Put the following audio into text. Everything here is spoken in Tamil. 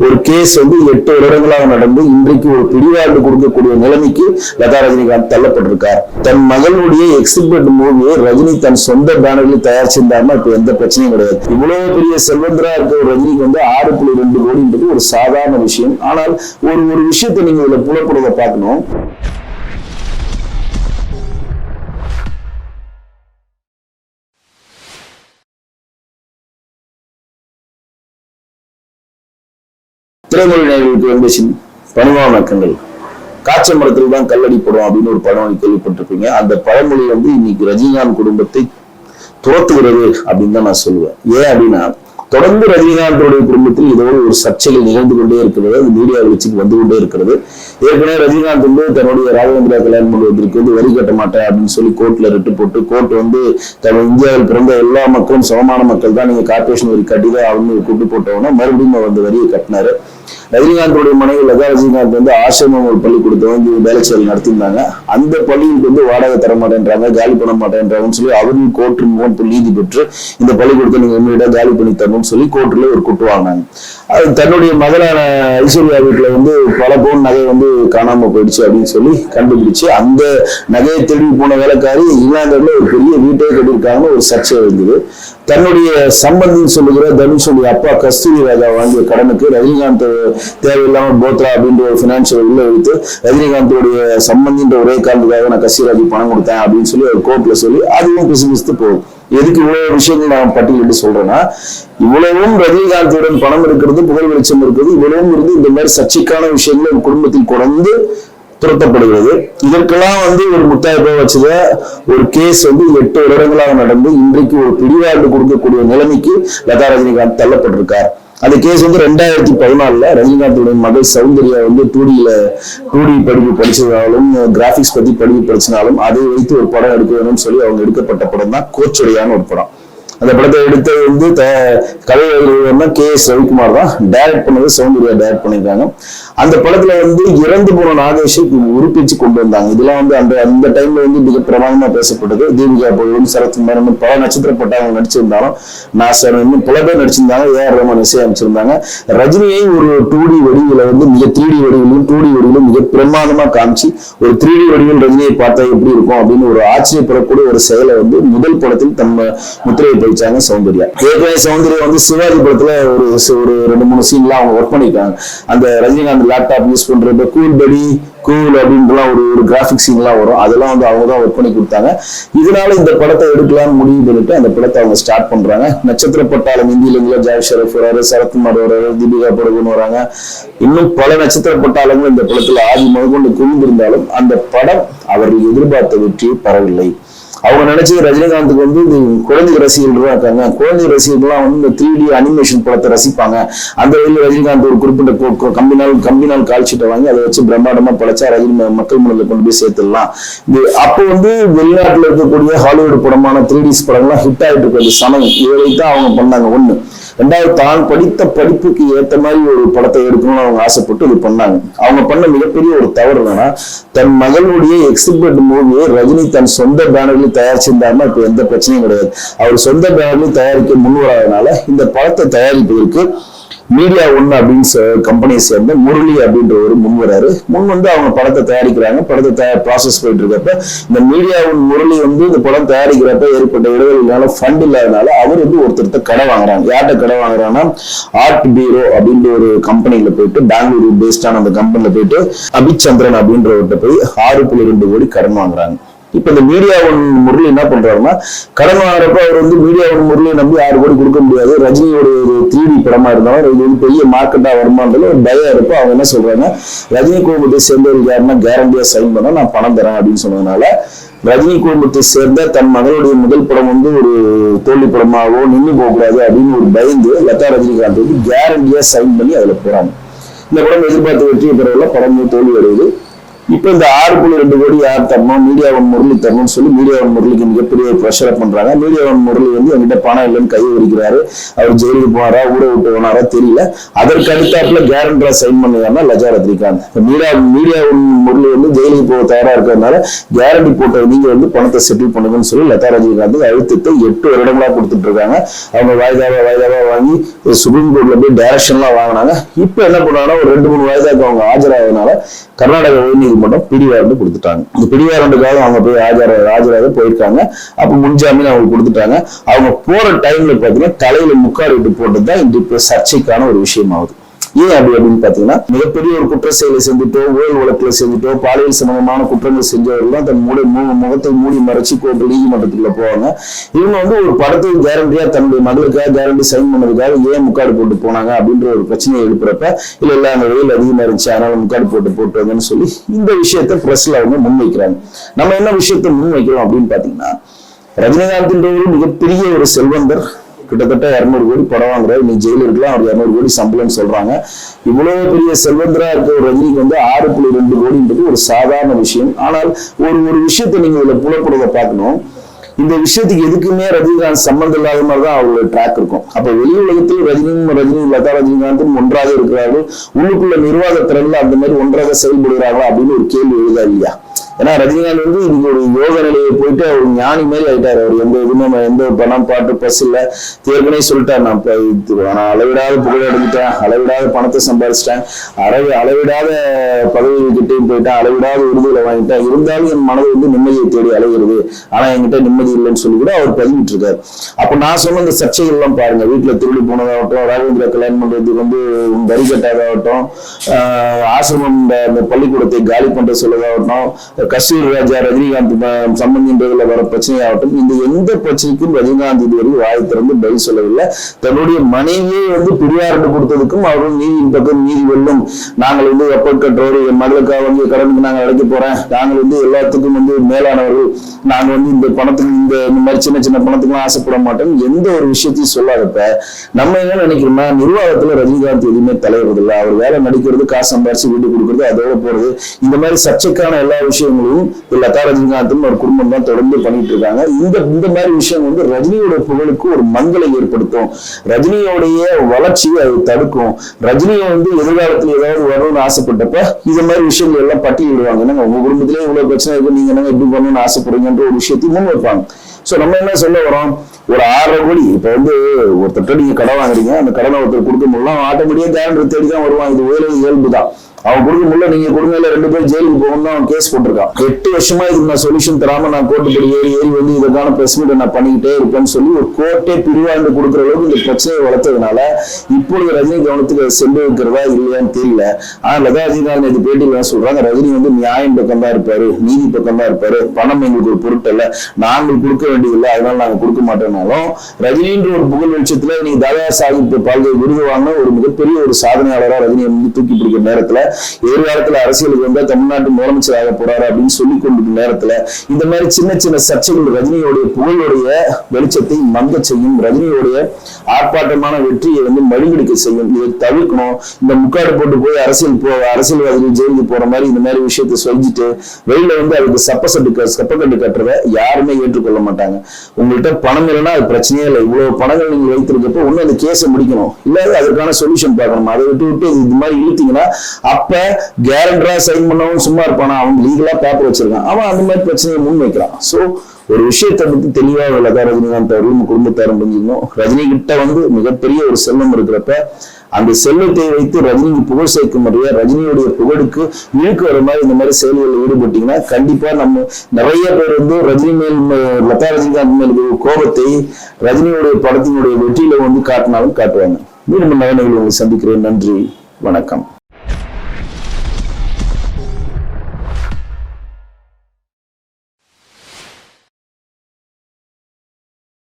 ஒரு கேஸ் வந்து எட்டு வருடங்களாக நடந்து இன்றைக்கு ஒரு பிடிவாண்டு கொடுக்கக்கூடிய நிலைமைக்கு லதா ரஜினிகாந்த் தள்ளப்பட்டிருக்கார். தன் மகளுடைய எக்ஸிபிட் மூவியை ரஜினி தன் சொந்த பேனரில் தயாரிச்சிருந்தாருன்னா இப்ப எந்த பிரச்சனையும் கிடையாது. இவ்வளவு பெரிய செல்வந்தரா இருக்க ஒரு ரஜினிக்கு வந்து ஆறு புள்ளி ரெண்டு கோடின்றது ஒரு சாதாரண விஷயம். ஆனால் ஒரு ஒரு விஷயத்தை நீங்க இதுல புலப்படுறத பார்க்கணும். திரைமொழி நேர்களுக்கு வந்து சின்- பணிவான வணக்கங்கள் காய்ச்சல் மரத்தில் தான் கல்லடி போடும் அப்படின்னு ஒரு பழமொழி கேள்விப்பட்டிருப்பீங்க. அந்த பழமொழி வந்து இன்னைக்கு ரஜினிகாந்த் குடும்பத்தை துரத்துகிறது அப்படின்னு தான் நான் சொல்லுவேன். ஏன் அப்படின்னா தொடர்ந்து ரஜினிகாந்தோடைய குடும்பத்தில் இதோடு ஒரு சர்ச்சைகள் நிகழ்ந்து கொண்டே இருக்கிறது. அது மீடியா வச்சுக்கு வந்து கொண்டே இருக்கிறது. ஏற்கனவே ரஜினிகாந்த் வந்து தன்னுடைய ராகவேந்திரா கல்யாணம் பண்ணுவதற்கு வந்து வரி கட்ட மாட்டேன் அப்படின்னு சொல்லி கோர்ட்ல ரிட்டு போட்டு கோர்ட் வந்து தன் இந்தியாவில் பிறந்த எல்லா மக்களும் சமமான மக்கள் தான். நீங்க கார்பரேஷன் வரி கட்டி தான் அவங்க கூட்டு போட்டவொன்னா மறுபடியும் வந்து வரியை கட்டினாரு. ரஜினிகாந்தோடைய மனைவி லதா ரஜினிகாந்த் வந்து ஆசிரமம் ஒரு பள்ளிக்கூடத்தை வந்து செயல் நடத்தியிருந்தாங்க. அந்த பள்ளிக்கு வந்து வாடகை தர மாட்டேன்றாங்க காலி பண்ண மாட்டேன்றாங்கன்னு சொல்லி அவரும் கோர்ட்டு மூலம் நீதி பெற்று இந்த பள்ளிக்கூடத்தை நீங்க உண்மையிட காலி பண்ணி தரணும்னு சொல்லி கோர்ட்ல ஒரு குட்டு வாங்கினாங்க. அது தன்னுடைய மகளான ஐஸ்வர்யா வீட்டுல வந்து பல பவுன் நகை வந்து காணாம போயிடுச்சு அப்படின்னு சொல்லி கண்டுபிடிச்சு அந்த நகையை திரும்பி போன வேலைக்காரி இங்கிலாந்துல ஒரு பெரிய வீட்டே கட்டியிருக்காங்கன்னு ஒரு சர்ச்சை இருந்தது தன்னுடைய சம்பந்தின்னு சொல்லுகிற தனுஷுடைய அப்பா கஸ்தூரி ராஜா வாங்கிய கடனுக்கு ரஜினிகாந்த் தேவையில்லாம போத்ரா அப்படின்ற ஒரு பினான்சியல் உள்ள வைத்து ரஜினிகாந்தோடைய சம்பந்தின்ற ஒரே காரணத்துக்காக நான் கஸ்தூரிராஜுக்கு பணம் கொடுத்தேன் அப்படின்னு சொல்லி ஒரு கோர்ட்ல சொல்லி அதுவும் பிசுபிசுத்து போகும் எதுக்கு இவ்வளவு விஷயங்கள் நான் பட்டியலிட்டு சொல்றேன்னா இவ்வளவும் ரஜினிகாந்தியுடன் பணம் இருக்கிறது புகழ் வெளிச்சம் இருக்கிறது இவ்வளவும் இருந்து இந்த மாதிரி சர்ச்சைக்கான விஷயங்கள் ஒரு குடும்பத்தில் குறைந்து துரத்தப்படுகிறது. இதற்கெல்லாம் வந்து ஒரு முத்தாய்ப்பை வச்சத ஒரு கேஸ் வந்து எட்டு வருடங்களாக நடந்து இன்றைக்கு ஒரு பிடிவாண்டு கொடுக்கக்கூடிய நிலைமைக்கு லதா ரஜினிகாந்த் தள்ளப்பட்டிருக்கார். அந்த கேஸ் வந்து ரெண்டாயிரத்தி பதினாலுல ரஜினிகாந்தோட மகள் சௌந்தர்யா வந்து டூடியில டூடி படிப்பு படிச்சதாலும் கிராபிக்ஸ் பத்தி படிப்பு படிச்சனாலும் அதை வைத்து ஒரு படம் எடுக்க வேணும்னு சொல்லி அவங்க எடுக்கப்பட்ட படம் தான் கோச்சுடையான ஒரு படம். அந்த படத்தை எடுத்தது வந்து த- கதை கே எஸ் ரவிக்குமார் தான் டைரக்ட் பண்ணது சௌந்தர்யா டைரக்ட் பண்ணியிருக்காங்க. அந்த படத்துல வந்து இறந்து போன நாகேஷை உருப்பிச்சு கொண்டு வந்தாங்க. இதெல்லாம் வந்து அந்த அந்த டைம்ல வந்து மிக பிரமாதமா பேசப்பட்டது. தீபிகா போயும் சரத்குமார் இன்னும் பல நட்சத்திரப்பட்ட அவங்க நடிச்சிருந்தாலும் நாசர் இன்னும் பல பேர் நடிச்சிருந்தாங்க. ஏ ஆர் ரமன் இசை அமைச்சிருந்தாங்க. ரஜினியை ஒரு டூ டி வடிவில வந்து மிக த்ரீ டி வடிவிலும் டூ டி வடிவிலும் மிக பிரமாதமா காமிச்சு ஒரு த்ரீ டி வடிவில் ரஜினியை பார்த்தா எப்படி இருக்கும் அப்படின்னு ஒரு ஆச்சரியப்படக்கூடிய ஒரு செயலை வந்து முதல் படத்தில் தம்ம முத்திரையை நடிச்சாங்க சௌந்தர்யா. ஏற்கனவே சௌந்தர்யா வந்து சிவாஜி படத்துல ஒரு ஒரு ரெண்டு மூணு சீன்லாம் அவங்க ஒர்க் பண்ணிருக்காங்க. அந்த ரஜினிகாந்த் லேப்டாப் யூஸ் பண்றப்ப கூல் படி கூல் அப்படின்றலாம் ஒரு ஒரு கிராஃபிக் சீன்லாம் வரும். அதெல்லாம் வந்து அவங்க தான் ஒர்க் பண்ணி கொடுத்தாங்க. இதனால இந்த படத்தை எடுக்கலாம்னு முடிவு பண்ணிட்டு அந்த படத்தை அவங்க ஸ்டார்ட் பண்றாங்க. நட்சத்திர பட்டாளம் இந்தியிலங்களா ஜாய் ஷரஃப் வராரு சரத்குமார் வராரு தீபிகா படுகோன் வராங்க. இன்னும் பல நட்சத்திர பட்டாளங்கள் இந்த படத்துல ஆதி முதற்கொண்டு குவிந்திருந்தாலும் அந்த படம் அவர்கள் எதிர்பார்த்த வெற்றியை பெறவில்லை. அவங்க நினைச்சது ரஜினிகாந்துக்கு வந்து இந்த குழந்தை ரசிகர்கள் தான் இருக்காங்க. குழந்தை ரசிகர்கள்லாம் வந்து இந்த த்ரீ டி அனிமேஷன் படத்தை ரசிப்பாங்க. அந்த வகையில் ரஜினிகாந்த் ஒரு குறிப்பிட்ட கொ- கம்பினால் கம்பினால் கால்ஷீட்டை வாங்கி அதை வச்சு பிரம்மாண்டமா படைச்சா ரஜினி மக்கள் மனதில் கொண்டு போய் சேர்த்துடலாம். இது அப்போ வந்து வெளிநாட்டில் இருக்கக்கூடிய ஹாலிவுட் படமான த்ரீ டிஸ் படங்கள்லாம் ஹிட் ஆகிட்டு இருக்கிறது சமயம். இதை தான் அவங்க பண்ணாங்க. ஒன்று ரெண்டாவது தான் படித்த படிப்புக்கு ஏத்த மாதிரி ஒரு படத்தை எடுக்கணும்னு அவங்க ஆசைப்பட்டு இது பண்ணாங்க. அவங்க பண்ண மிகப்பெரிய ஒரு தவறு என்னன்னா தன் மகளுடைய எக்ஸிபிட் மூவியை ரஜினி தன் சொந்த பேனரில் தயாரிச்சிருந்தாருன்னா இப்ப எந்த பிரச்சனையும் கிடையாது. அவர் சொந்த பேனரில் தயாரிக்க முன்வராதனால இந்த படத்தை தயாரிப்பதற்கு மீடியா ஒன்னு அப்படின்னு கம்பெனியை சேர்ந்த முரளி அப்படின்ற ஒரு முன் வராரு. முன் வந்து அவங்க படத்தை தயாரிக்கிறாங்க. படத்தை தயார் ப்ராசஸ் போயிட்டு இருக்கப்ப இந்த மீடியா ஒன் முரளி வந்து இந்த படம் தயாரிக்கிறப்ப ஏற்பட்ட இடைவெளினால ஃபண்ட் இல்லாதனால அவர் வந்து ஒருத்தர்கிட்ட கடை வாங்குறாங்க. யார்கிட்ட கடை வாங்குறாங்கன்னா ஆர்ட் பீரோ அப்படின்ற ஒரு கம்பெனியில போயிட்டு பெங்களூரு பேஸ்டான அந்த கம்பெனில போயிட்டு அபிச்சந்திரன் அப்படின்றவர்கிட்ட போய் ஆறு புள்ளி ரெண்டு கோடி கடன் வாங்குறாங்க. இப்ப இந்த மீடியா முரளி என்ன பண்றாருன்னா கடன் வாங்குறப்ப அவர் வந்து மீடியா முரளியை நம்பி ஆறு கோடி கொடுக்க முடியாது. ரஜினியோட ஒரு த்ரீ டி படமா இருந்தாலும் இது வந்து பெரிய மார்க்கெட்டா வருமானதுல ஒரு பயம் இருக்கும். அவங்க என்ன சொல்றாங்க ரஜினி குடும்பத்தை சேர்ந்தவர்கள் யாருன்னா கேரண்டியா சைன் பண்ணா நான் பணம் தரேன் அப்படின்னு சொன்னதுனால ரஜினி குடும்பத்தை சேர்ந்த தன் மகளுடைய முதல் படம் வந்து ஒரு தோல்வி படமாகவோ நின்று போகக்கூடாது அப்படின்னு ஒரு பயந்து லதா ரஜினிகாந்த் வந்து கேரண்டியா சைன் பண்ணி அதுல போறாங்க. இந்த படம் எதிர்பார்த்து வெற்றியை பெறவில்லை படம் தோல்வி அடையுது. இப்ப இந்த ஆறு புள்ளி ரெண்டு கோடி யார் தரணும்? மீடியாவன் முரளி தரணும்னு சொல்லி மீடியாவன் முரளிக்கு மிகப்பெரிய ப்ரெஷரை பண்றாங்க. மீடியாவன் முரளி வந்து என்கிட்ட பணம் இல்லைன்னு கை உரிக்கிறாரு. அவர் ஜெயிலுக்கு போனாரா ஊட விட்டு போனாரா தெரியல. அதற்கு அடுத்தாப்புல கேரண்டரா சைன் பண்ணுவாங்க லஜா ரத்ரிகாந்த் மீடியா மீடியாவன் முரளி வந்து ஜெயிலுக்கு போக தயாரா இருக்கிறதுனால கேரண்டி போட்ட நீங்க வந்து பணத்தை செட்டில் பண்ணுங்கன்னு சொல்லி லதா ரஜினிகாந்த் அழுத்தத்தை எட்டு வருடங்களா கொடுத்துட்டு இருக்காங்க அவங்க வாய்தாவா வாய்தாவா வாங்கி சுப்ரீம் கோர்ட்ல போய் டைரக்ஷன்லாம் வாங்கினாங்க. இப்ப என்ன பண்ணாங்கன்னா ஒரு ரெண்டு மூணு வாய்தாக்கு அவங்க ஆஜராகிறதுனால கர்நாடக மட்டும் பிடிவாரண்டு கொடுத்துட்டாங்க. இந்த பிடிவாரண்டுக்காக அவங்க போய் ஆஜர ஆஜராக போயிருக்காங்க. அப்ப முன்ஜாமீன் அவங்க கொடுத்துட்டாங்க. அவங்க போற டைம்ல பாத்தீங்கன்னா தலையில முக்காடு விட்டு போட்டது தான் சர்ச்சைக்கான ஒரு விஷயமாகுது. ஏன் அப்படி அப்படின்னு பாத்தீங்கன்னா மிகப்பெரிய ஒரு குற்ற செயலை செஞ்சுட்டோ ஊழல் வழக்குல செஞ்சுட்டோ பாலியல் சம்பந்தமான குற்றங்கள் செஞ்சவர்கள் தன் மூட முகத்தை மூடி மறைச்சு கோர்ட்டு நீதிமன்றத்துக்குள்ள போவாங்க. இவங்க வந்து ஒரு படத்தை கேரண்டியா தன்னுடைய மகளுக்காக கேரண்டி சைன் பண்ணதுக்காக ஏன் முக்காடு போட்டு போனாங்க அப்படின்ற ஒரு பிரச்சனையை எழுப்புறப்ப இல்ல இல்ல அங்க வெயில் அதிகமா இருந்துச்சு அதனால முக்காடு போட்டு போட்டு வந்தேன்னு சொல்லி இந்த விஷயத்த பிரஸ்ல அவங்க முன்வைக்கிறாங்க. நம்ம என்ன விஷயத்த முன்வைக்கிறோம் அப்படின்னு பாத்தீங்கன்னா ரஜினிகாந்த்ன்றவர் மிகப்பெரிய ஒரு செல்வந்தர் கிட்டத்தட்ட இரநூறு கோடி படம் வாங்குறாரு. நீ ஜெயில இருக்கலாம் அவர் இரநூறு கோடி சம்பளம்னு சொல்றாங்க. இவ்வளவு பெரிய செல்வந்தரா இருக்க ஒரு ரஜினிக்கு வந்து ஆறு புள்ளி ரெண்டு கோடின்றது ஒரு சாதாரண விஷயம். ஆனால் ஒரு ஒரு விஷயத்தை நீங்க இதுல புலப்படுறத பார்க்கணும். இந்த விஷயத்துக்கு எதுக்குமே ரஜினிகாந்த் சம்பந்தம் இல்லாத மாதிரி தான் அவங்களோட ட்ராக் இருக்கும். அப்ப வெளி உலகத்தில் ரஜினியும் ரஜினி லதா ரஜினிகாந்தும் ஒன்றாக இருக்கிறார்கள். உள்ளுக்குள்ள நிர்வாக திறன்ல அந்த மாதிரி ஒன்றாக செயல்படுகிறார்களா அப்படின்னு ஒரு கேள்வி எழுதா இல்லையா? ஏன்னா ரஜினிகாந்த் வந்து இன்னைக்கு ஒரு யோக நிலையை போயிட்டு அவர் ஞானி மாதிரி ஆயிட்டாரு. அவர் எந்த இதுவுமே எந்த பணம் பாட்டு பஸ் இல்ல. ஏற்கனவே சொல்லிட்டார் நான் நான் அளவிடாத புகழ் அடைஞ்சிட்டேன். அளவிடாத பணத்தை சம்பாதிச்சிட்டேன் அளவு அளவிடாத பதவி கிட்டையும் போயிட்டேன். அளவிடாத விருதுகளை வாங்கிட்டேன். இருந்தாலும் என் மனது வந்து நிம்மதியை தேடி அலைகிறது ஆனா என்கிட்ட நிம்மதி இல்லைன்னு சொல்லி கூட அவர் பதிவிட்டு இருக்காரு. அப்ப நான் சொன்ன இந்த சர்ச்சைகள் எல்லாம் பாருங்க. வீட்டுல திருடி போனதாகட்டும் ராகவேந்திர கல்யாணம் பண்றதுக்கு வந்து வரி கட்டாதாகட்டும் ஆசிரமம் இந்த இந்த பள்ளிக்கூடத்தை காலி பண்ற சொல்லதாகட்டும் கஸ்தூரி ராஜா ரஜினிகாந்த் ம- சம்பந்தின்றதுல வர பிரச்சனையாகட்டும் இந்த எந்த பிரச்சனைக்கும் ரஜினிகாந்த் இதுவரை வாய் திறந்து பதில் சொல்லவில்லை. தன்னுடைய மனைவியை வந்து பிடிவாரண்டு கொடுத்ததுக்கும் அவரும் நீதியின் பக்கம் நீதி வெல்லும். நாங்கள் வந்து எப்ப கட்டுறோம் என் மகளுக்காக வந்து கடனுக்கு நாங்கள் அடைக்க போறேன் நாங்கள் வந்து எல்லாத்துக்கும் வந்து மேலானவர்கள். நாங்கள் வந்து இந்த பணத்துக்கு இந்த இந்த மாதிரி சின்ன சின்ன பணத்துக்குலாம் ஆசைப்பட மாட்டோம். எந்த ஒரு விஷயத்தையும் சொல்லாதப்ப நம்ம என்ன நினைக்கிறோம்னா நிர்வாகத்துல ரஜினிகாந்த் எதுவுமே தலைவர் இல்லை அவர் வேலை நடிக்கிறது காசு சம்பாரிச்சு வீட்டு கொடுக்கறது அதோட போறது. இந்த மாதிரி சர்ச்சைக்கான எல்லா விஷயம் விஷயங்களையும் லதா ரஜினிகாந்தும் ஒரு குடும்பம் தான் தொடர்ந்து பண்ணிட்டு இருக்காங்க. இந்த இந்த மாதிரி விஷயம் வந்து ரஜினியோட புகழுக்கு ஒரு மங்களை ஏற்படுத்தும். ரஜினியோடைய வளர்ச்சியை அது தடுக்கும். ரஜினியை வந்து எதிர்காலத்துல ஏதாவது வரணும்னு ஆசைப்பட்டப்ப இந்த மாதிரி விஷயங்கள் எல்லாம் பட்டியலிடுவாங்க என்னங்க உங்க குடும்பத்திலே இவ்வளவு பிரச்சனை இருக்கு நீங்க என்னங்க எப்படி பண்ணணும்னு ஆசைப்படுறீங்கன்ற ஒரு விஷயத்தையும் முன் வைப்பாங்க. சோ நம்ம என்ன சொல்ல வரோம்? ஒரு ஆறரை கோடி இப்ப வந்து ஒருத்தர் நீங்க கடன் வாங்குறீங்க அந்த கடனை ஒருத்தர் கொடுக்க முடியல ஆட்டோமேட்டிக்கா கேரண்டர் தேடி தான் வருவான். இது வேலை இயல்பு தான் அவன் கொடுக்க முடியல நீங்க கொடுங்க இல்ல ரெண்டு பேரும் ஜெயிலுக்கு போகணும் அவன் கேஸ் போட்டிருக்கான் எட்டு வருஷமா இதுக்கு நான் சொல்யூஷன் தராம நான் கோர்ட்டு படி ஏறி ஏறி வந்து இதற்கான பிரஸ் மீட்டை நான் பண்ணிக்கிட்டே இருப்பேன்னு சொல்லி ஒரு கோர்ட்டே பிரிவாண்டு கொடுக்குற அளவுக்கு இந்த பிரச்சனையை வளர்த்ததுனால இப்பொழுது ரஜினி கவனத்துக்கு சென்று வைக்கிறதா இல்லையான்னு தெரியல. ஆனா லதா ரஜினிகாந்த் நேற்று பேட்டியில் என்ன சொல்றாங்க ரஜினி வந்து நியாயம் பக்கம் தான் இருப்பாரு நீதி பக்கம் தான் இருப்பாரு பணம் எங்களுக்கு ஒரு பொருட்டு இல்ல நாங்கள் கொடுக்க வேண்டியதில்லை அதனால நாங்க கொடுக்க மாட்டோம்னாலும் ரஜினின்ற ஒரு புகழ் வெளிச்சத்துல நீ தாதா சாஹிப் பால்கை விருது வாங்கின ஒரு மிகப்பெரிய ஒரு சாதனையாளராக ரஜினியை வந்து தூக்கி பிடிக்கிற நேரத்துல எதிர்காலத்துல அரசியலுக்கு வந்தா தமிழ்நாட்டு முதலமைச்சர் ஆக போறாரு அப்படின்னு சொல்லி கொண்டிருக்கும் நேரத்துல இந்த மாதிரி சின்ன சின்ன சர்ச்சைகள் ரஜினியோடைய புகழுடைய வெளிச்சத்தை மங்க செய்யும் ரஜினியோடைய ஆர்ப்பாட்டமான வெற்றியை வந்து மழுங்கடிக்க செய்யும். இதை தவிர்க்கணும். இந்த முக்காடு போட்டு போய் அரசியல் போ அரசியல்வாதிகள் ஜெயிலுக்கு போற மாதிரி இந்த மாதிரி விஷயத்தை சொல்லிட்டு வெளியில வந்து அதுக்கு சப்பசட்டு சப்பக்கட்டு கட்டுறத யாருமே ஏற்றுக்கொள்ள மாட்டாங்க. உங்கள்கிட்ட பணம் இல்லைன்னா அது பிரச்சனையே இல்லை. இவ்வளவு பணங்கள் நீங்க வைத்திருக்கப்ப ஒண்ணு அந்த கேஸை முடிக்கணும். இல்ல அதற்கான சொல்யூஷன் பார்க்கணும். அதை விட்டு விட்டு இது மாதிரி இழுத்தீங்கன்னா அப்ப கேரண்டரா சைன் பண்ணவும் சும்மா இருப்பானா? அவன் லீகலா பேப்பர் வச்சிருக்கான். அவன் அந்த மாதிரி பிரச்சனையை முன் வைக்கிறான் சோ ஒரு விஷயத்தை பத்தி தெளிவாக லதா ரஜினிகாந்த் அவர்களும் குடும்பத்தாரும் புரிஞ்சுக்கணும். ரஜினி கிட்ட வந்து மிகப்பெரிய ஒரு செல்வம் இருக்கிறப்ப அந்த செல்வத்தை வைத்து ரஜினிக்கு புகழ் சேர்க்கும் முறையா ரஜினியுடைய புகழுக்கு இழுக்கு வர மாதிரி இந்த மாதிரி செயல்களில் ஈடுபட்டீங்கன்னா கண்டிப்பா நம்ம நிறைய பேர் வந்து ரஜினி மேல் லதா ரஜினிகாந்த் மேல் இருக்கிற கோபத்தை ரஜினியுடைய படத்தினுடைய வெற்றியில வந்து காட்டினாலும் காட்டுவாங்க. மீண்டும் நகனைகள் உங்களை சந்திக்கிறேன். நன்றி. வணக்கம்.